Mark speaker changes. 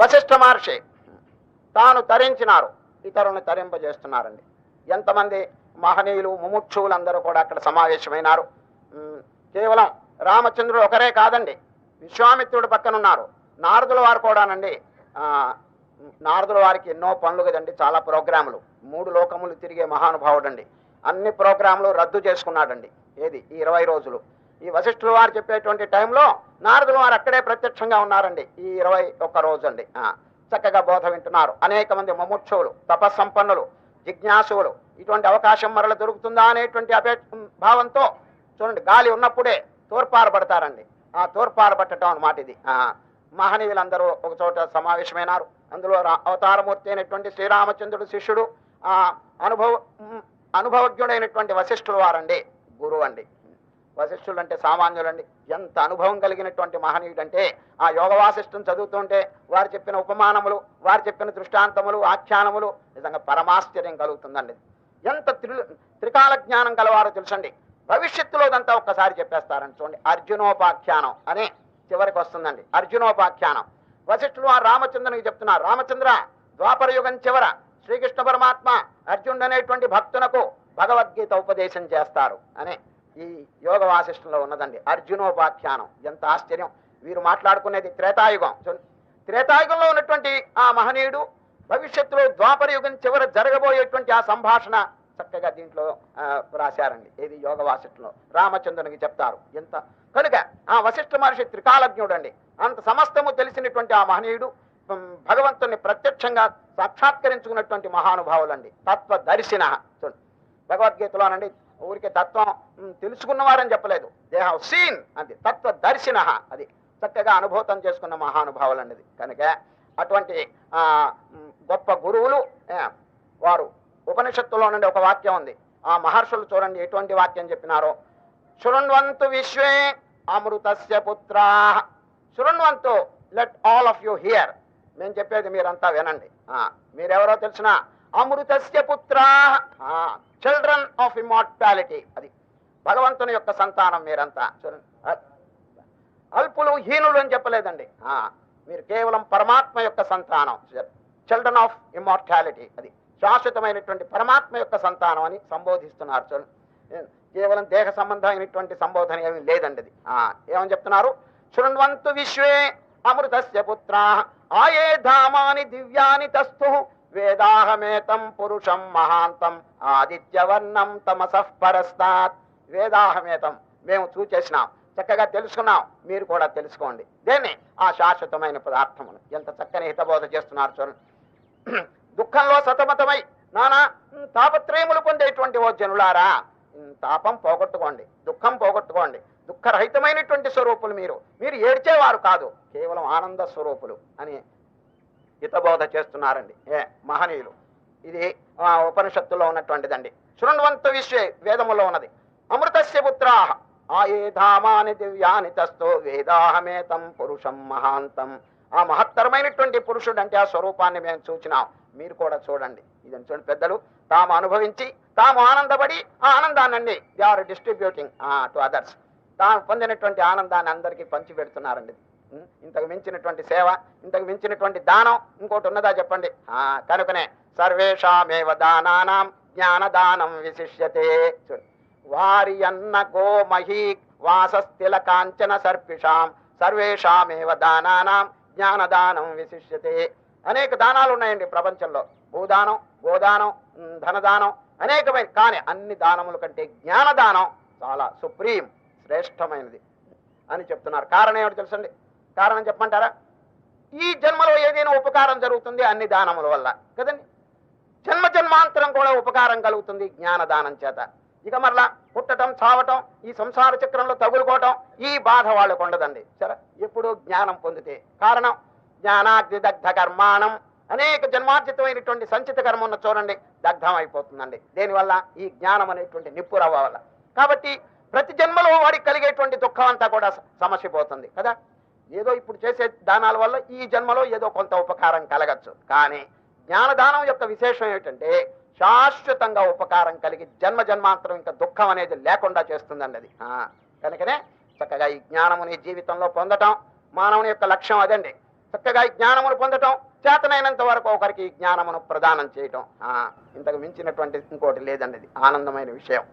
Speaker 1: వశిష్ఠ మహర్షి తాను తరించినారు. ఇతరులను తరింపజేస్తున్నారండి. ఎంతమంది మహనీయులు ముముక్షువులు అందరూ కూడా అక్కడ సమావేశమైనారు. కేవలం రామచంద్రుడు ఒకరే కాదండి విశ్వామిత్రుడు పక్కనున్నారు. నారదుల వారు కూడానండి. నారదుల వారికి ఎన్నో పనులు కదండి చాలా ప్రోగ్రాములు. మూడు లోకములు తిరిగే మహానుభావుడండి. అన్ని ప్రోగ్రాములు రద్దు చేసుకున్నాడండి. ఏది? ఈ ఇరవై రోజులు. ఈ వశిష్ఠుల వారు చెప్పేటువంటి టైంలో నారదుల వారు అక్కడే ప్రత్యక్షంగా ఉన్నారండి. ఈ ఇరవై ఒక్క రోజు అండి చక్కగా బోధ వింటున్నారు. అనేక మంది ముముక్షువులు తపస్సంపన్నులు జిజ్ఞాసువులు ఇటువంటి అవకాశం మరల దొరుకుతుందా అనేటువంటి అపే భావంతో చూడండి గాలి ఉన్నప్పుడే తోర్పారబడతారండి ఆ తోర్పారబట్టడం అనమాట ఇది. మహనీయులందరూ ఒక చోట సమావేశమైనారు. అందులో రా- అవతారమూర్తి అయినటువంటి శ్రీరామచంద్రుడు శిష్యుడు ఆ అనుభవ అనుభవజ్ఞుడైనటువంటి వశిష్ఠులు వారండి. గురువు అండి వశిష్ఠులు అంటే సామాన్యులండి. ఎంత అనుభవం కలిగినటువంటి మహనీయుడంటే ఆ యోగ వాసిష్ఠం చదువుతుంటే వారు చెప్పిన ఉపమానములు వారు చెప్పిన దృష్టాంతములు ఆఖ్యానములు నిజంగా పరమాశ్చర్యం కలుగుతుందండి. ఎంత త్రి త్రికాల జ్ఞానం గలవారో తెలుసండి. భవిష్యత్తులో ఇదంతా ఒక్కసారి చెప్పేస్తారని చూడండి. అర్జునోపాఖ్యానం అని చివరికి వస్తుందండి. అర్జునోపాఖ్యానం. వశిష్ఠులు ఆ రామచంద్రునికి చెప్తున్నారు. రామచంద్ర ద్వాపర యుగం చివర శ్రీకృష్ణ పరమాత్మ అర్జునుడు అనేటువంటి భక్తునకు భగవద్గీత ఉపదేశం చేస్తారు అని ఈ యోగ వాసిష్టంలో ఉన్నదండి. అర్జునోపాఖ్యానం ఎంత ఆశ్చర్యం. వీరు మాట్లాడుకునేది త్రేతాయుగం. త్రేతాయుగంలో ఉన్నటువంటి ఆ మహనీయుడు భవిష్యత్తులో ద్వాపర యుగం చివర జరగబోయేటువంటి ఆ సంభాషణ చక్కగా దీంట్లో రాశారండి. ఏది? యోగ వాసిష్టంలో. రామచంద్రునికి చెప్తారు. ఎంత? కనుక ఆ వశిష్ఠ మహర్షి త్రికాలజ్ఞుడు అండి అంత సమస్తము తెలిసినటువంటి ఆ మహనీయుడు భగవంతుని ప్రత్యక్షంగా సాక్షాత్కరించుకున్నటువంటి మహానుభావులండి. తత్వ దర్శిన భగవద్గీతలోనండి ఊరికే తత్వం తెలుసుకున్నవారని చెప్పలేదు. దే హావ్ సీన్ అది. తత్వ దర్శిన అది. చక్కగా అనుభూతం చేసుకున్న మహానుభావులు అన్నది కనుక అటువంటి గొప్ప గురువులు వారు ఉపనిషత్తులో నుండి ఒక వాక్యం ఉంది. ఆ మహర్షులు చూడండి ఎటువంటి వాక్యం చెప్పినారో. శృణ్వంతు విశ్వే అమృతస్య పుత్రా. శృణ్వంతు let all of you hear నేను చెప్పేది మీరంతా వినండి. మీరెవరో తెలిసినా అమృతస్య పుత్రా. చిల్డ్రన్ ఆఫ్ ఇమార్టాలిటీ అది భగవంతుని యొక్క సంతానం మీరంతా. చూడండి అల్పులు హీనులు అని చెప్పలేదండి. మీరు కేవలం పరమాత్మ యొక్క సంతానం. చిల్డ్రన్ ఆఫ్ ఇమార్టాలిటీ అది శాశ్వతమైనటువంటి పరమాత్మ యొక్క సంతానం అని సంబోధిస్తున్నారు. చూడండి hmm. కేవలం దేహ సంబంధమైనటువంటి సంబోధన ఏమి లేదండి అది. ఏమని చెప్తున్నారు? శృణ్వంతు విశ్వే అమృతస్య పుత్ర. ఆయే ధామాని దివ్యాని తస్థు వేదాహమేతం పురుషం మహాంతం ఆదిత్యవర్ణం తమసః పరస్తాత్ వేదాహమేతం మేము చూచేసినాం చక్కగా తెలుసుకున్నాం మీరు కూడా తెలుసుకోండి. దేన్ని? ఆ శాశ్వతమైన పదార్థమును. ఎంత చక్కని హితబోధ చేస్తున్నారు చూడండి. దుఃఖంలో సతమతమై నానా తాపత్రయములు పొందేటువంటి ఓ జనులారా తాపం పోగొట్టుకోండి దుఃఖం పోగొట్టుకోండి. దుఃఖరహితమైనటువంటి స్వరూపులు మీరు. మీరు ఏడ్చేవారు కాదు కేవలం ఆనంద స్వరూపులు అని హితబోధ చేస్తున్నారండి. ఏ మహనీయులు. ఇది ఆ, ఉపనిషత్తులో ఉన్నటువంటిదండి. శృణ్వంతు విశ్వే వేదములో ఉన్నది. అమృతస్య పుత్రాహ ఆయే ధామాని దివ్యాని తస్తో వేదాహమేతం పురుషం మహాంతం. ఆ మహత్తరమైనటువంటి పురుషుడు అంటే ఆ స్వరూపాన్ని మేము చూచినాం. మీరు కూడా చూడండి. ఇదని చూడండి పెద్దలు. తాము అనుభవించి తాము ఆనందపడి ఆ ఆనందాన్ని they are distributing to others. తాము పొందినటువంటి ఆనందాన్ని అందరికీ పంచి పెడుతున్నారండి ఇంతకు మించినటువంటి సేవ ఇంతకు మించినటువంటి దానం ఇంకోటి ఉన్నదా చెప్పండి? కనుకనే సర్వేషామేవ దానానాం జ్ఞానదానం విశిష్యతే. వారి అన్న గోమహీ వాసస్థిల కాంచన సర్పిషాం సర్వేషామేవ దానానాం జ్ఞానదానం విశిష్యతే. అనేక దానాలు ఉన్నాయండి ప్రపంచంలో. భూదానం గోదానం ధనదానం అనేకమైన కానీ అన్ని దానముల కంటే జ్ఞానదానం చాలా సుప్రీం శ్రేష్టమైనది అని చెప్తున్నారు. కారణం ఏమిటి తెలుసండి? కారణం చెప్పమంటారా? ఈ జన్మలో ఏదైనా ఉపకారం జరుగుతుంది అన్ని దానముల వల్ల కదండి? జన్మ జన్మాంతరం కూడా ఉపకారం కలుగుతుంది జ్ఞానదానం చేత. ఇక మరలా పుట్టటం చావటం ఈ సంసార చక్రంలో తగులుకోవటం ఈ బాధ వాళ్ళకు ఉండదండి. సరే ఎప్పుడు జ్ఞానం పొందితే. కారణం జ్ఞానాగ్ని దగ్ధ కర్మాణం అనేక జన్మార్జితమైనటువంటి సంచిత కర్మ ఉన్న చూడండి దగ్ధం అయిపోతుందండి దీనివల్ల? ఈ జ్ఞానం అనేటువంటి నిప్పు రవ్వ వల్ల. కాబట్టి ప్రతి జన్మలో వాడికి కలిగేటువంటి దుఃఖం అంతా కూడా సమస్య సమసిపోతుంది కదా? ఏదో ఇప్పుడు చేసే దానాల వల్ల ఈ జన్మలో ఏదో కొంత ఉపకారం కలగచ్చు. కానీ జ్ఞానదానం యొక్క విశేషం ఏమిటంటే శాశ్వతంగా ఉపకారం కలిగి జన్మ జన్మాంతరం ఇంకా దుఃఖం అనేది లేకుండా చేస్తుందండి అది కనుకనే చక్కగా ఈ జ్ఞానముని జీవితంలో పొందటం మానవుని యొక్క లక్ష్యం అదండి. చక్కగా ఈ జ్ఞానమును పొందటం చేతనైనంత వరకు ఒకరికి ఈ జ్ఞానమును ప్రదానం చేయటం. ఇంతకు మించినటువంటి ఇంకోటి లేదండి ఆనందమైన విషయం.